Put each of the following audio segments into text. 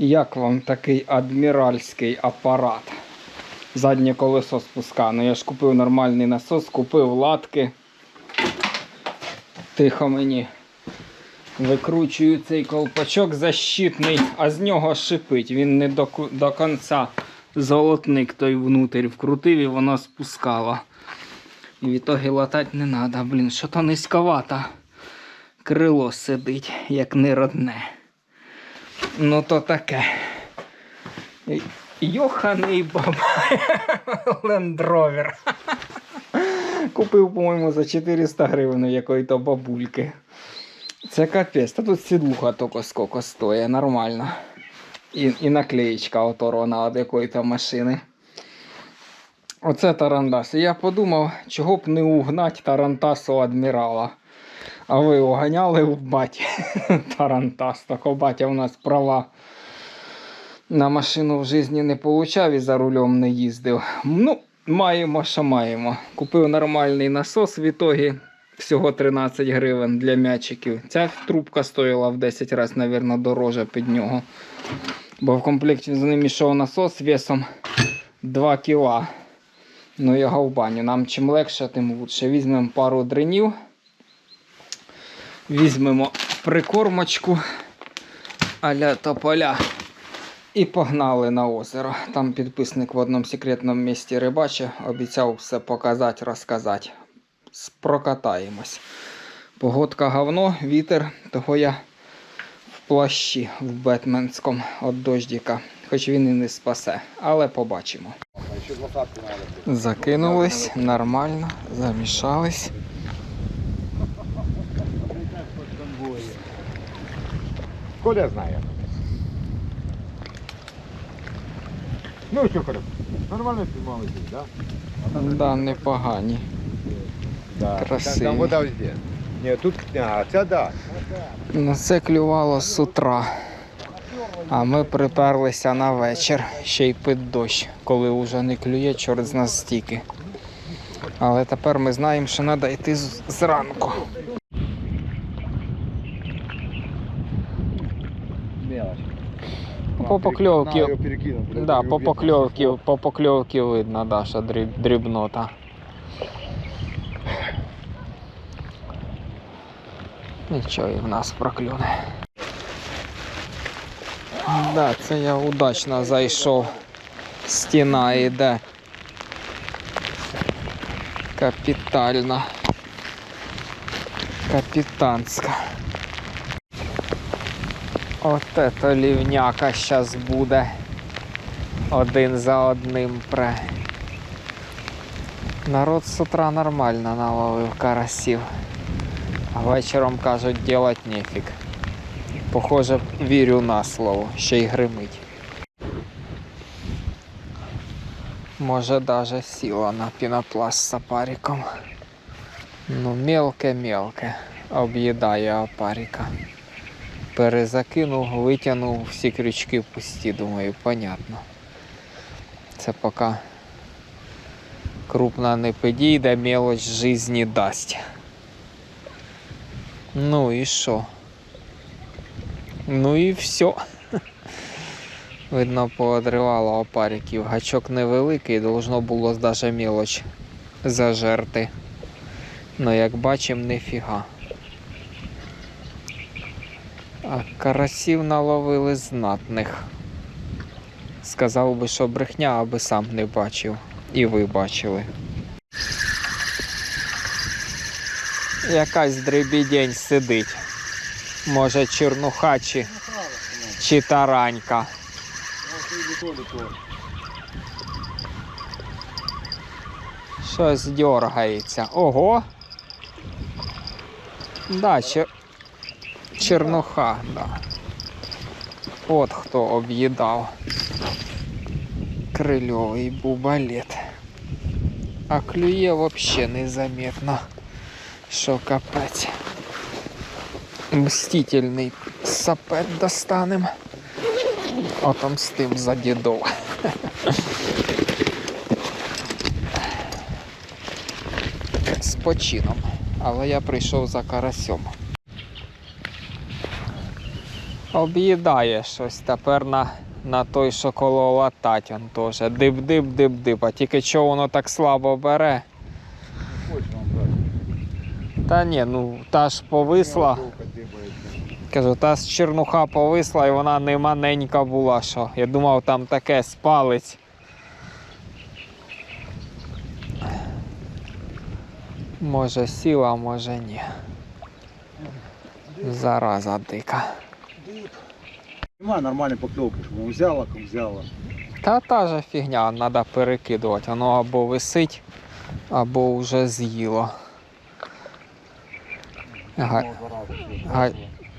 Як вам такий адміральський апарат? Заднє колесо спуска. Ну я ж купив нормальний насос, купив латки. Тихо мені. Викручую цей колпачок защитний, а з нього шипить. Він не до, до кінця золотник той внутрі вкрутив і воно спускало. І в ітогі латати не треба. Блін, що то низьковато. Крило сидить, як не родне. Ну то таке. Йоханий бабай. Лендровер. Купив, по-моєму, за 400 гривень якої-то бабульки. Це капець. Та тут сідлуха тільки скільки стоїть, нормально. І, і наклеєчка оторвана від якої-то машини. Оце Тарантас. І я подумав, чого б не угнати Тарантасу адмірала. А ви уганяли в баті Тарантас. Так у батя у нас права на машину в житті не получав і за рулем не їздив. Ну, маємо, що маємо. Купив нормальний насос в ітогі. Всього 13 гривень для м'ячиків. Ця трубка стоїла в 10 разів, мабуть, дороже під нього. Бо в комплекті з ним йшов насос весом 2 кіла. Ну його в баню. Нам чим легше, тим лучше. Візьмемо пару дренів. Візьмемо прикормочку аля тополя. І погнали на озеро. Там підписник в одному секретному місці рибачив, обіцяв все показати, розказати. Прокатаємось. Погодка говно, вітер, того я в плащі в Бетменському від дождіка. Хоч він і не спасе, але побачимо. Закинулись нормально, замішались. Коля знает. Ну что, Коля, нормально снимал здесь, да? Да, непогані. Да. Красивый. Там, вода везде. Нет, тут, а, це да. Ну це клювало з утра. А ми приперлися на вечір, ще й під дощ, коли вже не клює, чорт з нас стільки. Але тепер ми знаємо, що треба йти зранку. По покльовці, да, по покльовці, по покльовці видно, да, що дріб, дрібнота. Нічого і в нас проклюне. Да, це я удачно зайшов. Стіна йде. Капітальна. Капітанська. От это лівняка щас буде. Один за одним пре. Народ з утра нормально наловив карасів. А вечором кажуть, делать нефіг. Похоже, вірю на слово, ще й гримить. Може даже сіла на пінопласт з апариком. Ну, мелке-мелке. Об'їдає апарика. Перезакинув, витягнув всі крючки пусті, думаю, понятно. Це поки крупна не підійде, мелоч жизни дасть. Ну і що? Ну і все. Видно, поодривало опариків. Гачок невеликий, должно було даже мелоч зажерти. Ну, як бачимо, ніфіга. А карасів наловили знатних. Сказав би, що брехня, аби сам не бачив. І ви бачили. Якась дребідень сидить. Може, чернуха чи, чи таранька. Щось дергається. Ого. Да, чер... чернуха, да. От хто об'їдав. Крильовий бубалет. А клює вообще незаметно. Що капець. Мстительний сапет достанем. Отомстим за дідов. З почином. Але я прийшов за карасем. Об'їдає щось тепер на, на той, що коло латать он теж. Дип-дип-дип-дип. А тільки чого воно так слабо бере. Хочеш вам брати? Та ні, ну та ж повисла. Кажу, та з чернуха повисла і вона не маненька була, що. Я думав, там таке спалець. Може сіла, може ні. Зараза дика. Нема нормальної покльовки, щоб воно взяла, як взяла. Та та же фігня, треба перекидувати. Воно або висить, або вже з'їло. Га- га-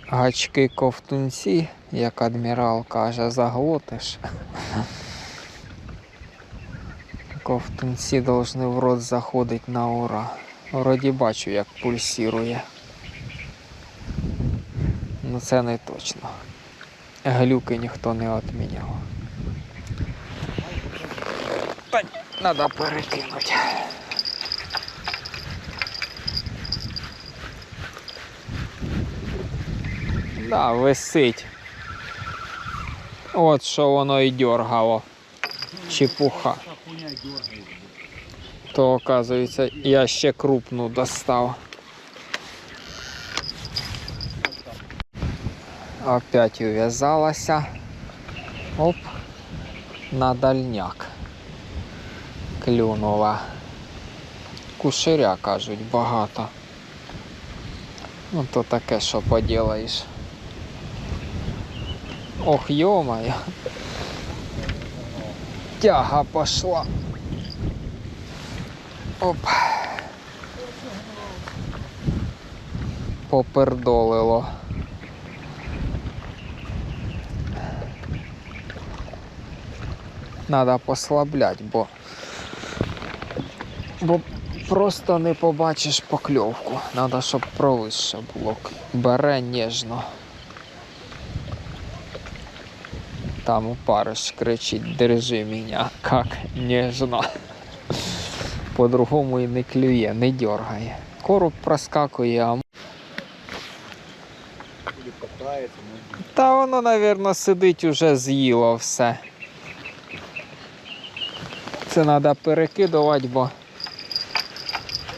Гачки ковтунці, як адмірал каже, заглотиш. Ковтунці повинні в рот заходити на ура. Вроді бачу, як пульсірує. Ну це не точно. Глюки ніхто не відміняв. Треба перекинути. Да, висить. От що воно і дергало. Чепуха. То, оказується, я ще крупну достав. Опять ув'язалася. Оп. На дальняк. Клюнула. Куширя, кажуть, багато. Ну то таке, що поділаєш. Ох, йомаю. Тяга пошла. Оп. Попердолило. Надо послаблять, бо бо просто не побачиш покльовку. Надо, щоб провисше було. Бере ніжно. Там опариш кричить, держи мене, як ніжно. По-другому і не клює, не дергає. Короб проскакує, а та воно, мабуть, сидить уже з'їло все. Це треба перекидувати, бо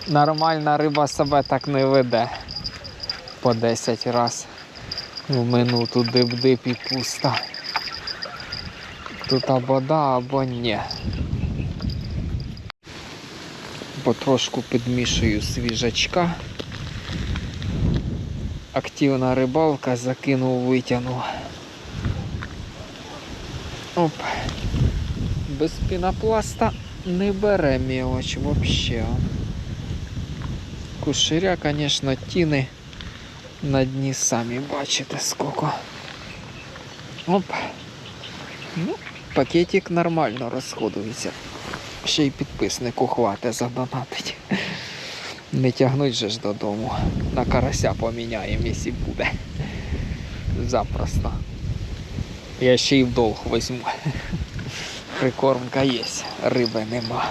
нормальна риба себе так не веде по 10 раз в минуту дип-дип і пусто. Тут або да, або ні. Потрошку підмішую свіжачка. Активна рибалка, закинув, витягнув. Оп. Без пінопласта не бере мелоч вообще. Куширя, конечно, тіни на дні самі бачите скільки. Оп. Ну, пакетик нормально розходується. Ще й підписнику хватить задонатить. Не тягнуть же ж додому. На карася поміняємо, якщо буде. Запросто. Я ще й в долг візьму. Прикормка є, риби нема.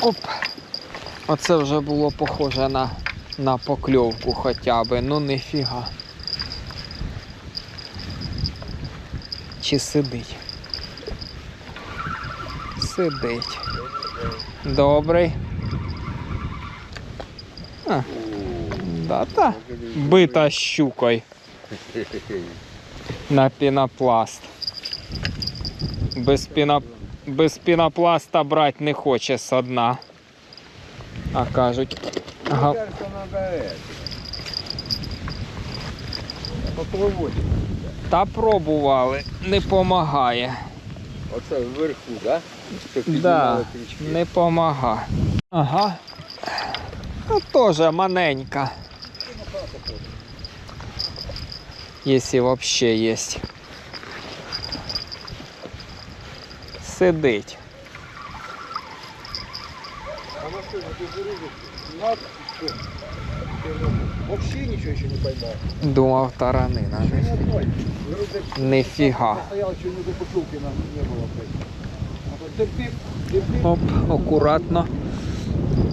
Оп. Оце вже було похоже на, на покльовку хоча би, ну ніфіга. Чи сидить? Сидить. Добрий. А, да та. Бита щукою на пінопласт. Без, піно... Без пінопласта брати не хоче со дна. А кажуть, га... Кажется, надо это. Та пробували, не помагає. Оце вверху, да? Да, не помага. Ага. Ну, теж маленька. Якщо вообще є. поклевки нам не было. блядь. А то дып-дып, дып-дып. Оп, акуратно.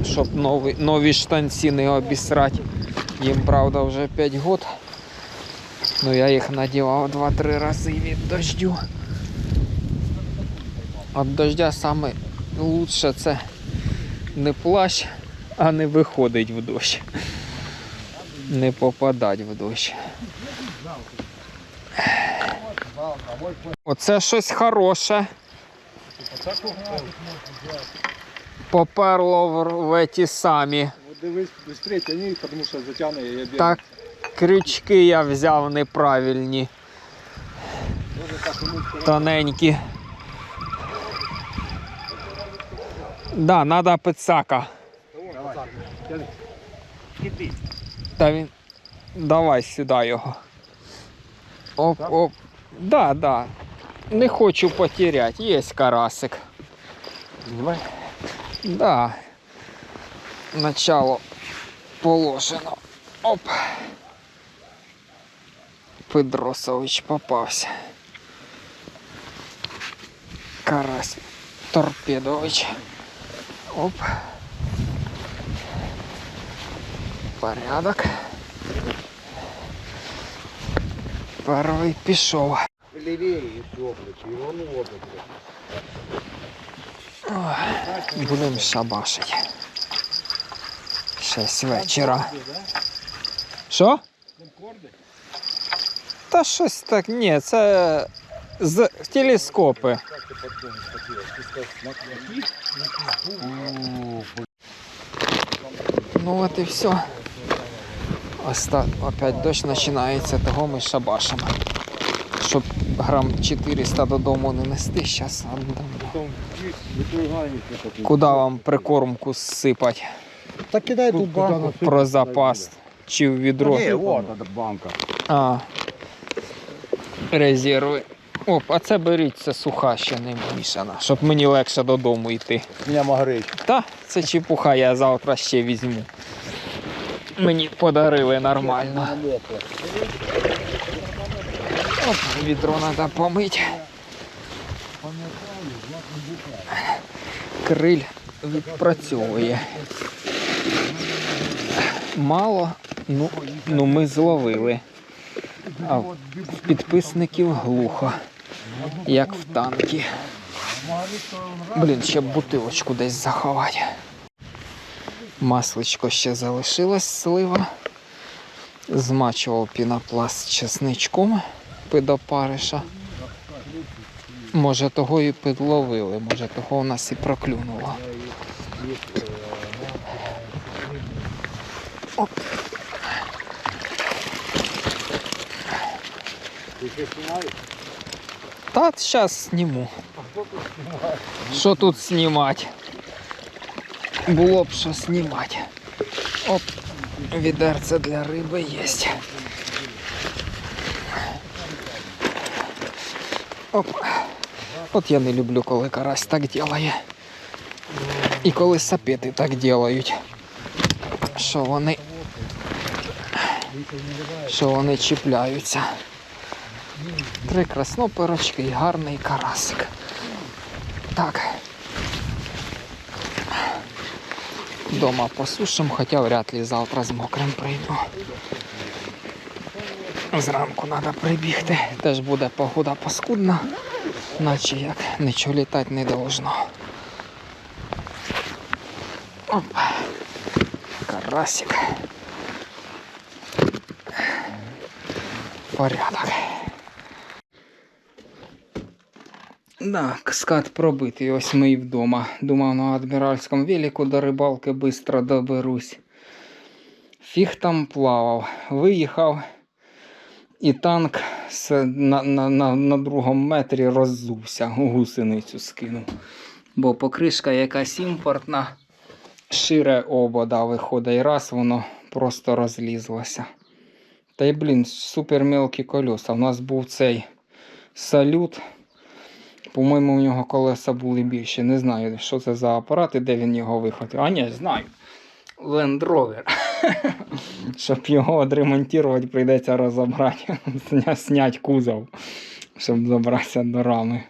Щоб нові, нові штанці не обісрати. Їм, правда, вже 5 год. Ну я їх надівав два-три рази від дождю. От дождя саме лучше це не плащ, а не виходить в дощ. Не попадать в дощ. Оце щось хороше. Поперло в, ті самі. Дивись, затягне, я бігаю. Так, крючки я взяв неправильні, комусь тоненькі. Да, треба пицака. Та він. Давай сюди його. Оп, оп. Да, да. Не хочу потеряти. Є карасик. Да. Начало положено. Оп. Педросович попався. Карась Торпедович. Оп. Порядок. Перший пішов. Лівее і область, і воно область. Будемо шабашити. Шесть вечора. Що? Та щось так, ні, це з телескопи. Ну от і все. Оста... Опять дощ починається, того ми шабашимо. Щоб грам 400 додому не нести, зараз Куди вам прикормку сипать? Так кидай ту банку. Про запас чи в відро? Ні, эта банка. А. Резерви. Оп, а це беріть, це суха ще не мішана, щоб мені легше додому йти. Меня магрить. Та, це чепуха, я завтра ще візьму. Мені подарили нормально. Оп, відро треба помити. Криль відпрацьовує. Мало, ну, ну ми зловили. А в підписників глухо, як в танки. Блін, ще б бутилочку десь заховати. Масличко ще залишилось слива. Змачував пінопласт чесничком пидопариша. Може того і підловили, може того у нас і проклюнуло. Оп. Та зараз зніму. Що тут знімати? Було б що знімати. Оп, відерце для риби є. Оп. От я не люблю, коли карась так ділає. І коли сапети так ділають. Що вони. Що вони чіпляються. Три красноперочки і гарний карасик. Так. Дома посушим, хоча вряд ли завтра з мокрим прийду. Зранку треба прибігти. Теж буде погода паскудна, наче як нічого літати не должно. Оп. Карасик. Порядок. Да, скат пробитий, ось ми і вдома. Думав на адміральському велику до рибалки швидко доберусь. Фіг там плавав. Виїхав, і танк на, на, на, на другому метрі роззувся, гусеницю скинув. Бо покришка якась імпортна, шире обода виходить, і раз воно просто розлізлося. Та й блін, супер мелкі колеса. У нас був цей салют. По-моєму, у нього колеса були більші. Не знаю, що це за апарат і де він його вихватив. А ні, знаю. Land Rover. Щоб його відремонтувати, прийдеться розібрати, зняти кузов, щоб добратися до рами.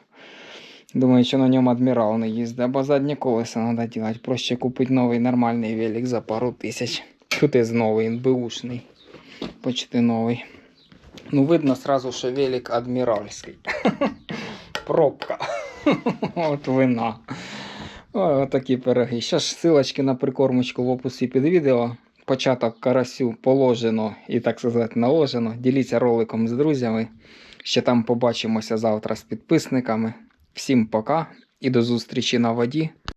Думаю, що на ньому адмірал не їздить, або заднє колеса треба робити. Проще купити новий нормальний велик за пару тисяч. Тут з новий, він беушний. Почти новий. Ну, видно сразу, що велик адміральський. Пробка. От вина. Отакі пироги. Ще ж силочки на прикормочку в описі під відео. Початок карасю положено і, так сказати, наложено. Діліться роликом з друзями. Ще там побачимося завтра з підписниками. Всім пока і до зустрічі на воді.